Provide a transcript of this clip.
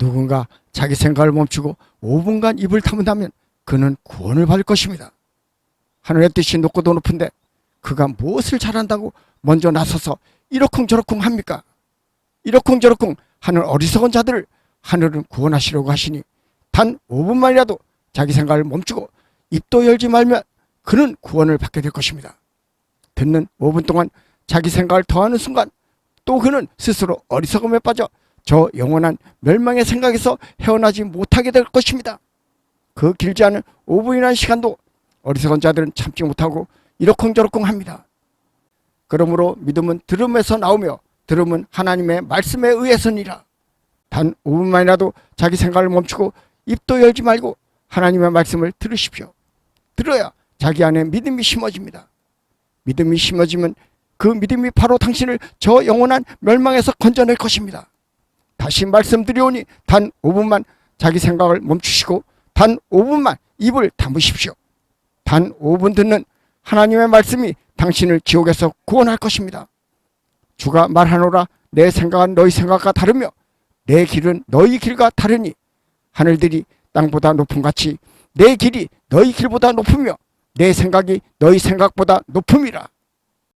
누군가 자기 생각을 멈추고 5분간 입을 다문다면 그는 구원을 받을 것입니다. 하늘의 뜻이 높고도 높은데 그가 무엇을 잘한다고 먼저 나서서 이러쿵저러쿵 합니까? 이러쿵저러쿵 하는 어리석은 자들을 하늘은 구원하시려고 하시니 단 5분만이라도 자기 생각을 멈추고 입도 열지 말면 그는 구원을 받게 될 것입니다. 듣는 5분 동안 자기 생각을 더하는 순간 또 그는 스스로 어리석음에 빠져 저 영원한 멸망의 생각에서 헤어나지 못하게 될 것입니다. 그 길지 않은 5분이라는 시간도 어리석은 자들은 참지 못하고 이러쿵저러쿵 합니다. 그러므로 믿음은 들음에서 나오며 들음은 하나님의 말씀에 의해서니라. 단 5분만이라도 자기 생각을 멈추고 입도 열지 말고 하나님의 말씀을 들으십시오. 들어야 자기 안에 믿음이 심어집니다. 믿음이 심어지면 그 믿음이 바로 당신을 저 영원한 멸망에서 건져낼 것입니다. 다시 말씀드리오니 단 5분만 자기 생각을 멈추시고 단 5분만 입을 다무십시오. 단 5분 듣는 하나님의 말씀이 당신을 지옥에서 구원할 것입니다. 주가 말하노라 내 생각은 너희 생각과 다르며 내 길은 너희 길과 다르니 하늘들이 땅보다 높음 같이 내 길이 너희 길보다 높으며 내 생각이 너희 생각보다 높음이라.